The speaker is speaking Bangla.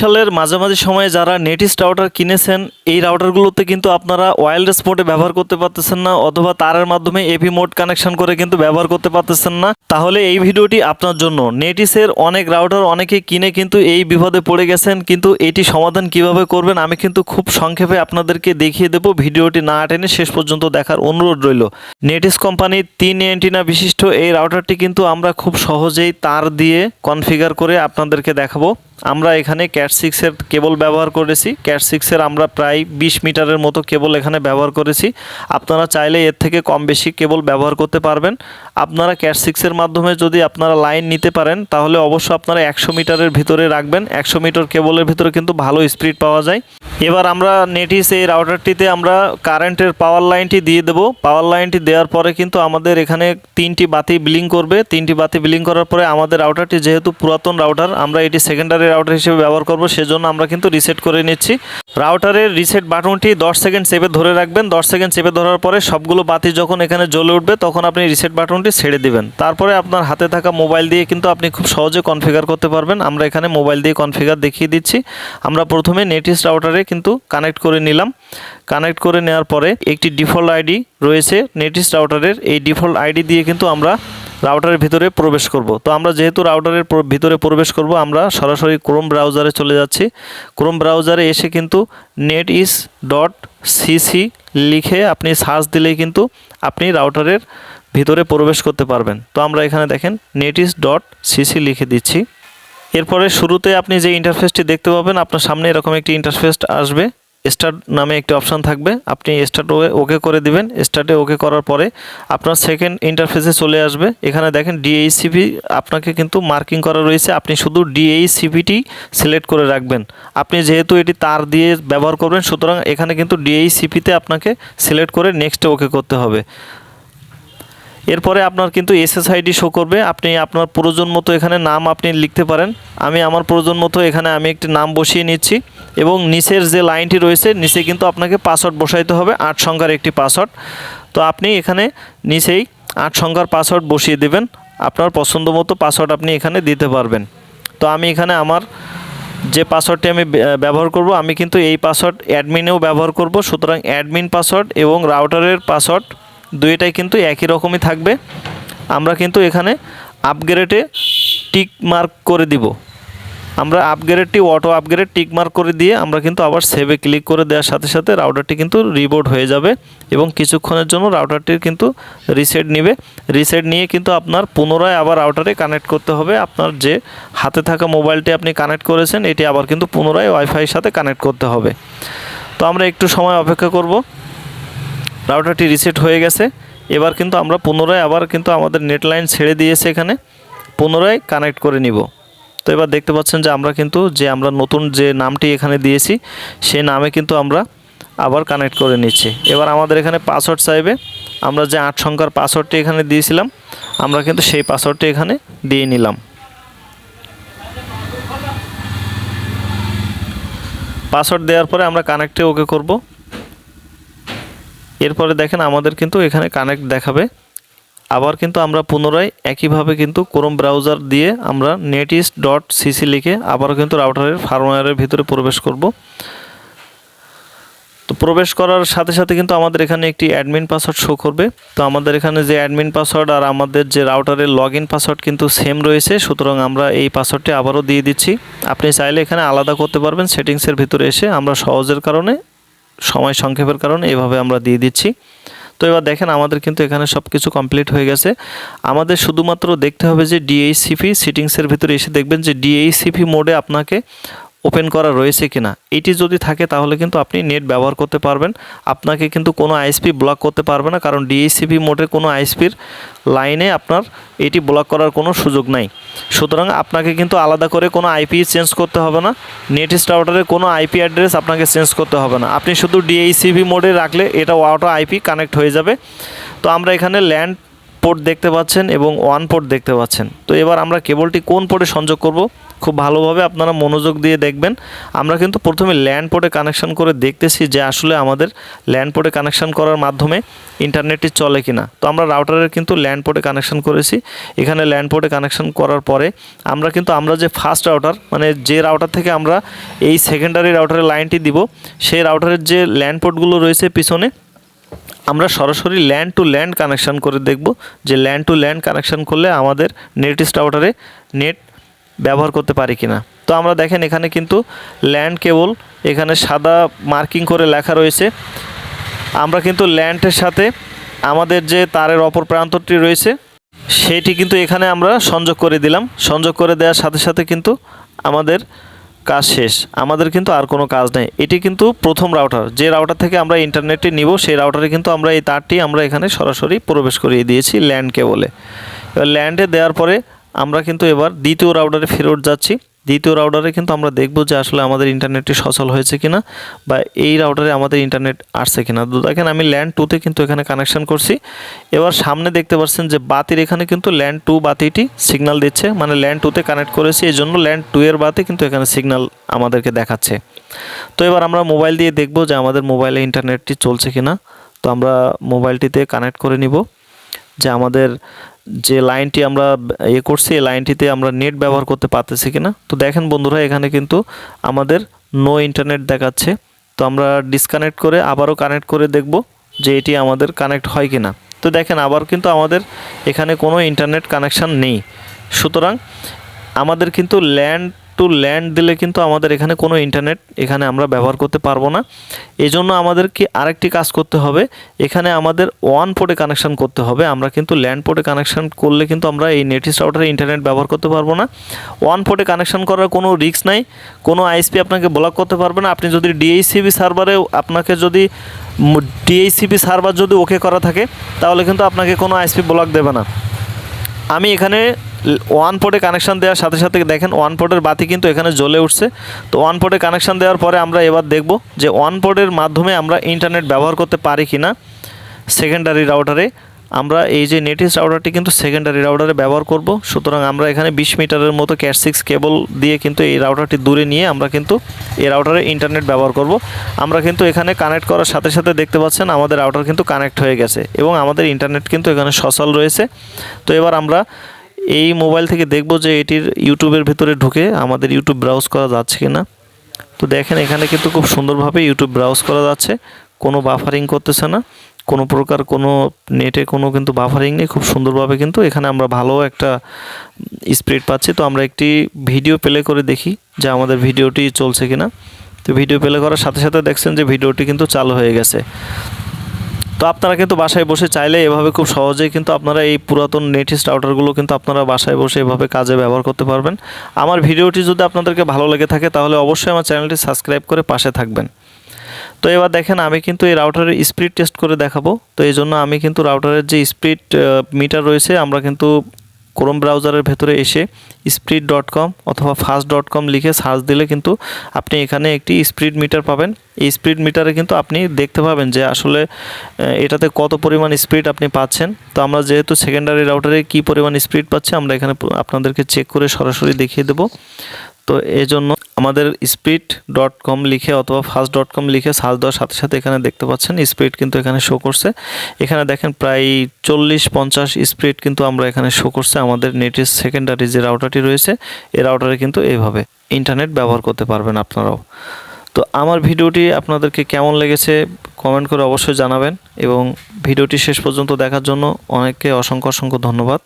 সালের মাঝামাঝি সময়ে যারা নেটিস্ট রাউটার কিনেছেন, এই রাউটারগুলোতে কিন্তু আপনারা ওয়্যারলেস মোডে ব্যবহার করতে পারতেছেন না অথবা তারের মাধ্যমে এপি মোড কানেকশন করে কিন্তু ব্যবহার করতে পারতেছেন না। তাহলে এই ভিডিওটি আপনার জন্য। নেটিসের অনেক রাউটার অনেকে কিনে কিন্তু এই বিপদে পড়ে গেছেন, কিন্তু এটি সমাধান কীভাবে করবেন আমি কিন্তু খুব সংক্ষেপে আপনাদেরকে দেখিয়ে দেবো। ভিডিওটি না টেনে শেষ পর্যন্ত দেখার অনুরোধ রইল। নেটিস কোম্পানির তিন অ্যান্টিনা বিশিষ্ট এই রাউটারটি কিন্তু আমরা খুব সহজেই তার দিয়ে কনফিগার করে আপনাদেরকে দেখাবো। আমরা এখানে ক্যাট সিক্সের কেবল ব্যবহার করেছি। ক্যাট সিক্সের আমরা প্রায় বিশ মিটারের মতো কেবল এখানে ব্যবহার করেছি। আপনারা চাইলে এর থেকে কম বেশি কেবল ব্যবহার করতে পারবেন। আপনারা ক্যাট সিক্সের মাধ্যমে যদি আপনারা লাইন নিতে পারেন, তাহলে অবশ্য আপনারা একশো মিটারের ভিতরে রাখবেন। একশো মিটার কেবলের ভিতরে কিন্তু ভালো স্পিড পাওয়া যায়। এবার আমরা নেটিস এই রাউটারটিতে আমরা কারেন্টের পাওয়ার লাইনটি দিয়ে দেবো। পাওয়ার লাইনটি দেওয়ার পরে কিন্তু আমাদের এখানে তিনটি বাতি বিলিং করবে। তিনটি বাতি বিলিং করার পরে আমাদের রাউটারটি যেহেতু পুরাতন রাউটার আমরা এটি সেকেন্ডারি রাউটার হিসেবে ব্যবহার করব, সেজন্য আমরা কিন্তু রিসেট করে নিচ্ছি। রাউটারের রিসেট বাটনটি দশ সেকেন্ড চেপে ধরে রাখবেন। দশ সেকেন্ড চেপে ধরার পরে সবগুলো বাতি যখন এখানে জ্বলে উঠবে, তখন আপনি রিসেট বাটনটি ছেড়ে দিবেন। তারপরে আপনার হাতে থাকা মোবাইল দিয়ে কিন্তু আপনি খুব সহজে কনফিগার করতে পারবেন। আমরা এখানে মোবাইল দিয়ে কনফিগার দেখিয়ে দিচ্ছি। আমরা প্রথমে নেটিস রাউটারে কিন্তু কানেক্ট করে নিলাম। কানেক্ট করে নেওয়ার পরে একটি ডিফল্ট আইডি রয়েছে নেটিস রাউটারের এই ডিফল্ট আইডি দিয়ে কিন্তু আমরা রাউটারের ভিতরে প্রবেশ করব। তো আমরা যেহেতু রাউটারের ভিতরে প্রবেশ করব, আমরা সরাসরি ক্রোম ব্রাউজারে চলে যাচ্ছি। ক্রোম ব্রাউজারে এসে কিন্তু নেট ইস ডট সিসি লিখে আপনি সার্চ দিলেই কিন্তু আপনি রাউটারের ভিতরে প্রবেশ করতে পারবেন। তো আমরা এখানে দেখেন নেট ইস ডট সিসি লিখে দিচ্ছি। এরপরে শুরুতে আপনি যে ইন্টারফেসটি দেখতে পাবেন, আপনার সামনে এরকম একটি ইন্টারফেস আসবে। স্টার্ট নামে একটি অপশান থাকবে। আপনি স্টার্ট ওকে করে দিবেন। স্টার্টে ওকে করার পরে আপনার সেকেন্ড ইন্টারফেসে চলে আসবে। এখানে দেখেন ডিএইসিপি আপনাকে কিন্তু মার্কিং করা রয়েছে। আপনি শুধু ডিএইসিপিটি সিলেক্ট করে রাখবেন। আপনি যেহেতু এটি তার দিয়ে ব্যবহার করবেন, সুতরাং এখানে কিন্তু ডিএইসিপিতে আপনাকে সিলেক্ট করে নেক্সটে ওকে করতে হবে। এরপরে আপনার কিন্তু এসএসআইডি শো করবে। আপনি আপনার প্রয়োজন মতো এখানে নাম আপনি লিখতে পারেন। আমি আমার প্রয়োজন মতো এখানে আমি একটি নাম বসিয়ে নিচ্ছি। এবং নিচের যে লাইনটি রয়েছে, নিচে কিন্তু আপনাকে পাসওয়ার্ড বসাইতে হবে, আট সংখ্যার একটি পাসওয়ার্ড তো আপনি এখানে নিচেই আট সংখ্যার পাসওয়ার্ড বসিয়ে দেবেন। আপনার পছন্দ মতো পাসওয়ার্ড আপনি এখানে দিতে পারবেন। তো আমি এখানে আমার যে পাসওয়ার্ডটি আমি ব্যবহার করব, আমি কিন্তু এই পাসওয়ার্ড অ্যাডমিনেও ব্যবহার করব। সুতরাং অ্যাডমিন পাসওয়ার্ড এবং রাউটারের পাসওয়ার্ড দুইটাই কিন্তু একই রকমই থাকবে। আমরা কিন্তু এখানে আপগ্রেডে টিক মার্ক করে দিব। আমরা আপগ্রেডটি অটো আপগ্রেড টিকমার্ক করে দিয়ে আমরা কিন্তু আবার সেভে ক্লিক করে দেওয়ার সাথে সাথে রাউটারটি কিন্তু রিবোর্ড হয়ে যাবে এবং কিছুক্ষণের জন্য রাউটারটির কিন্তু রিসেট নেবে। রিসেট নিয়ে কিন্তু আপনার পুনরায় আবার রাউটারে কানেক্ট করতে হবে। আপনার যে হাতে থাকা মোবাইলটি আপনি কানেক্ট করেছেন, এটি আবার কিন্তু পুনরায় ওয়াইফাইয়ের সাথে কানেক্ট করতে হবে। তো আমরা একটু সময় অপেক্ষা করব। রাউটারটি রিসেট হয়ে গেছে। এবার কিন্তু আমরা পুনরায় আবার কিন্তু আমাদের নেট লাইন ছেড়ে দিয়েছে এখানে। পুনরায় কানেক্ট করে নিব। তো এবার দেখতে পাচ্ছেন যে আমরা কিন্তু যে আমরা নতুন যে নামটি এখানে দিয়েছি, সেই নামে কিন্তু আমরা আবার কানেক্ট করে নিচ্ছি। এবার আমাদের এখানে পাসওয়ার্ড চাইবে। আমরা যে আট সংখ্যার পাসওয়ার্ডটি এখানে দিয়েছিলাম, আমরা কিন্তু সেই পাসওয়ার্ডটি এখানে দিয়ে নিলাম। পাসওয়ার্ড দেওয়ার পরে আমরা কানেক্টে ওকে করব। এরপরে দেখেন আমাদের কিন্তু এখানে কানেক্ট দেখাবে। আবার কিন্তু আমরা পুনরায় একইভাবে কিন্তু ক্রোম ব্রাউজার দিয়ে আমরা নেটিস ডট সিসি লিখে আবারও কিন্তু রাউটারের ফার্মওয়্যারের ভিতরে প্রবেশ করব। তো প্রবেশ করার সাথে সাথে কিন্তু আমাদের এখানে একটি অ্যাডমিন পাসওয়ার্ড শো করবে। তো আমাদের এখানে যে অ্যাডমিন পাসওয়ার্ড আর আমাদের যে রাউটারের লগ পাসওয়ার্ড কিন্তু সেম রয়েছে, সুতরাং আমরা এই পাসওয়ার্ডটি আবারও দিয়ে দিচ্ছি। আপনি চাইলে এখানে আলাদা করতে পারবেন সেটিংসের ভিতরে এসে আমরা সহজের কারণে, সময় সংক্ষেপের কারণে এভাবে আমরা দিয়ে দিচ্ছি। তো এবার দেখেন আমাদের কিন্তু এখানে সব কিছু কমপ্লিট হয়ে গেছে। আমাদের শুধুমাত্র দেখতে হবে যে ডিএইচসিপি সিটিংসের ভিতরে এসে দেখবেন যে ডিএইচসিপি মোডে আপনাকে ওপেন করা রয়েছে কিনা, এটি যদি থাকে তাহলে কিন্তু আপনি নেট ব্যবহার করতে পারবেন। আপনাকে কিন্তু কোনো আইএসপি ব্লক করতে পারবে না, কারণ ডিএইচসিপি মোডে কোনো আইএসপির লাইনে আপনার এটি ব্লক করার কোনো সুযোগ নাই। সুতরাং আপনাকে কিন্তু আলাদা করে কোনো আইপি চেঞ্জ করতে হবে না নেট রাউটারে কোনো আইপি অ্যাড্রেস আপনাকে চেঞ্জ করতে হবে না। আপনি শুধু ডিএইচসিপি মোডে রাখলে এটা অটো আইপি কানেক্ট হয়ে যাবে। তো আমরা এখানে ল্যান্ড পোর্ট দেখতে পাচ্ছেন এবং ওয়ান পোর্ট দেখতে পাচ্ছেন। তো এবার আমরা কেবলটি কোন পোর্টে সংযোগ করব? খুব ভালোভাবে আপনারা মনোযোগ দিয়ে দেখবেন। আমরা কিন্তু প্রথমে ল্যান্ড পোর্টে কানেকশন করে দেখতেছি যে আসলে আমাদের ল্যান্ড পোর্টে কানেকশন করার মাধ্যমে ইন্টারনেটটি চলে কিনা। তো আমরা রাউটারের কিন্তু ল্যান্ড পোর্টে কানেকশন করেছি। এখানে ল্যান্ড পোর্টে কানেকশন করার পরে আমরা কিন্তু, আমরা যে ফার্স্ট রাউটার মানে যে রাউটার থেকে আমরা এই সেকেন্ডারি রাউটারের লাইনটি দিব, সেই রাউটারের যে ল্যান্ড পোর্টগুলো রয়েছে পিছনে, আমরা সরাসরি ল্যান্ড টু ল্যান্ড কানেকশন করে দেখব যে ল্যান্ড টু ল্যান্ড কানেকশন করলে আমাদের নেটিস্ট রাউটারে নেট ব্যবহার করতে পারি কিনা। তো আমরা দেখেন এখানে কিন্তু ল্যান্ড কেবল এখানে সাদা মার্কিং করে লেখা রয়েছে। আমরা কিন্তু ল্যান্ডের সাথে আমাদের যে তারের অপর প্রান্তটি রয়েছে, সেটি কিন্তু এখানে আমরা সংযোগ করে দিলাম। সংযোগ করে দেওয়ার সাথে সাথে কিন্তু আমাদের কাজ শেষ। আমাদের কিন্তু আর কোনো কাজ নেই। এটি কিন্তু প্রথম রাউটার যে রাউটার থেকে আমরা ইন্টারনেটটি নিব, সেই রাউটারে কিন্তু আমরা এই তারটি আমরা এখানে সরাসরি প্রবেশ করিয়ে দিয়েছি ল্যান্ড কেবলে। এবার ল্যান্ডে দেওয়ার পরে আমরা কিন্তু এবার দ্বিতীয় রাউডারে ফেরত যাচ্ছি। দ্বিতীয় রাউডারে কিন্তু আমরা দেখব যে আসলে আমাদের ইন্টারনেটটি সচল হয়েছে কিনা বা এই রাউডারে আমাদের ইন্টারনেট আসছে কিনা। তো দেখেন আমি ল্যান্ড টুতে কিন্তু এখানে কানেকশন করছি। এবার সামনে দেখতে পাচ্ছেন যে বাতির এখানে কিন্তু ল্যান্ড টু বাতিটি সিগন্যাল দিচ্ছে। মানে ল্যান্ড টুতে কানেক্ট করেছি এই জন্য ল্যান্ড টু এর বাতি কিন্তু এখানে সিগন্যাল আমাদেরকে দেখাচ্ছে। তো এবার আমরা মোবাইল দিয়ে দেখব যে আমাদের মোবাইলে ইন্টারনেটটি চলছে কিনা। তো আমরা মোবাইলটিতে কানেক্ট করে নিব যে আমাদের যে লাইনটি আমরা ইয়ে করছি, এই লাইনটিতে আমরা নেট ব্যবহার করতে পারতেছি কিনা? তো দেখেন বন্ধুরা, এখানে কিন্তু আমাদের নো ইন্টারনেট দেখাচ্ছে। তো আমরা ডিসকানেক্ট করে আবারও কানেক্ট করে দেখব যে এটি আমাদের কানেক্ট হয় কিনা। তো দেখেন, আবার কিন্তু আমাদের এখানে কোনো ইন্টারনেট কানেকশান নেই। সুতরাং আমাদের কিন্তু ল্যান্ড টু ল্যান্ড দিলে কিন্তু আমাদের এখানে কোনো ইন্টারনেট এখানে আমরা ব্যবহার করতে পারব না। এই জন্য আমাদেরকে আরেকটি কাজ করতে হবে। এখানে আমাদের ওয়ান পোর্টে কানেকশান করতে হবে। আমরা কিন্তু ল্যান্ড পোর্টে কানেকশান করলে কিন্তু আমরা এই নেটিস রাউটারে ইন্টারনেট ব্যবহার করতে পারব না। ওয়ান পোর্টে কানেকশান করার কোনো রিস্ক নাই। কোনো আইএসপি আপনাকে ব্লক করতে পারবে না। আপনি যদি ডিএইসিবি সার্ভারে আপনাকে যদি ডিএইসিপি সার্ভার যদি ওকে করা থাকে, তাহলে কিন্তু আপনাকে কোনো আইএসপি ব্লক দেবে না। আমি এখানে ওয়ান পোর্টে কানেকশান দেওয়ার সাথে সাথে দেখেন ওয়ান পোর্টের বাতি কিন্তু এখানে জ্বলে উঠছে। তো ওয়ান পোর্টে কানেকশান দেওয়ার পরে আমরা এবার দেখব যে ওয়ান পোর্টের মাধ্যমে আমরা ইন্টারনেট ব্যবহার করতে পারি কি না সেকেন্ডারি রাউটারে আমরা এই যে নেটিস রাউডারটি কিন্তু সেকেন্ডারি রাউটারে ব্যবহার করব। সুতরাং আমরা এখানে বিশ মিটারের মতো ক্যাট সিক্স কেবল দিয়ে কিন্তু এই রাউডারটি দূরে নিয়ে আমরা কিন্তু এই রাউটারে ইন্টারনেট ব্যবহার করব। আমরা কিন্তু এখানে কানেক্ট করার সাথে সাথে দেখতে পাচ্ছেন আমাদের রাউটার কিন্তু কানেক্ট হয়ে গেছে এবং আমাদের ইন্টারনেট কিন্তু এখানে সচল রয়েছে। তো এবার আমরা এই মোবাইল থেকে দেখব যে এটির ইউটিউবের ভিতরে ঢুকে আমাদের ইউটিউব ব্রাউজ করা যাচ্ছে কি না তো দেখেন এখানে কিন্তু খুব সুন্দরভাবে ইউটিউব ব্রাউজ করা যাচ্ছে, কোনো বাফারিং করতেছে না। কোনো প্রকার কোনো নেটে কোনো কিন্তু বাফারিং নেই, খুব সুন্দরভাবে কিন্তু এখানে আমরা ভালো একটা স্পিড পাচ্ছি। তো আমরা একটি ভিডিও প্লে করে দেখি যে আমাদের ভিডিওটি চলছে কিনা। তো ভিডিও প্লে করার সাথে সাথে দেখছেন যে ভিডিওটি কিন্তু চালু হয়ে গেছে। তো আপনারা কিন্তু বাসায় বসে চাইলে এভাবে খুব সহজেই কিন্তু আপনারা এই পুরাতন নেটিস্ট রাউটারগুলো কিন্তু আপনারা বাসায় বসে এভাবে কাজে ব্যবহার করতে পারবেন। আমার ভিডিওটি যদি আপনাদেরকে ভালো লেগে থাকে, তাহলে অবশ্যই আমার চ্যানেলটি সাবস্ক্রাইব করে পাশে থাকবেন। তো এবার দেখেন আমি কিন্তু এই রাউটারের স্পিড টেস্ট করে দেখাবো। তো এই জন্য আমি কিন্তু রাউটারের যে স্পিড মিটার রয়েছে, আমরা কিন্তু ক্রোম ব্রাউজারের ভেতরে এসে স্পিড ডট কম অথবা ফাস্ট ডট কম লিখে সার্চ দিলে কিন্তু আপনি এখানে একটি স্পিড মিটার পাবেন। এই স্পিড মিটারে কিন্তু আপনি দেখতে পাবেন যে আসলে এটাতে কত পরিমাণ স্পিড আপনি পাচ্ছেন। তো আমরা যেহেতু সেকেন্ডারি রাউটারে কি পরিমাণ স্পিড পাচ্ছি, আমরা এখানে আপনাদেরকে চেক করে সরাসরি দেখিয়ে দেবো। তো এই জন্য আমাদের স্পিড ডট কম লিখে অথবা ফাস্ট ডট কম লিখে সার্চ দেওয়ার সাথে সাথে এখানে দেখতে পাচ্ছেন স্পিড কিন্তু এখানে শো করছে। এখানে দেখেন প্রায় চল্লিশ পঞ্চাশ স্পিড কিন্তু আমরা এখানে শো করছে। আমাদের নেটের সেকেন্ডারি যে রাউটারটি রয়েছে, এই রাউটারে কিন্তু এইভাবে ইন্টারনেট ব্যবহার করতে পারবেন আপনারাও। তো আমার ভিডিওটি আপনাদেরকে কেমন লেগেছে কমেন্ট করে অবশ্যই জানাবেন এবং ভিডিওটি শেষ পর্যন্ত দেখার জন্য অনেককে অসংখ্য অসংখ্য ধন্যবাদ।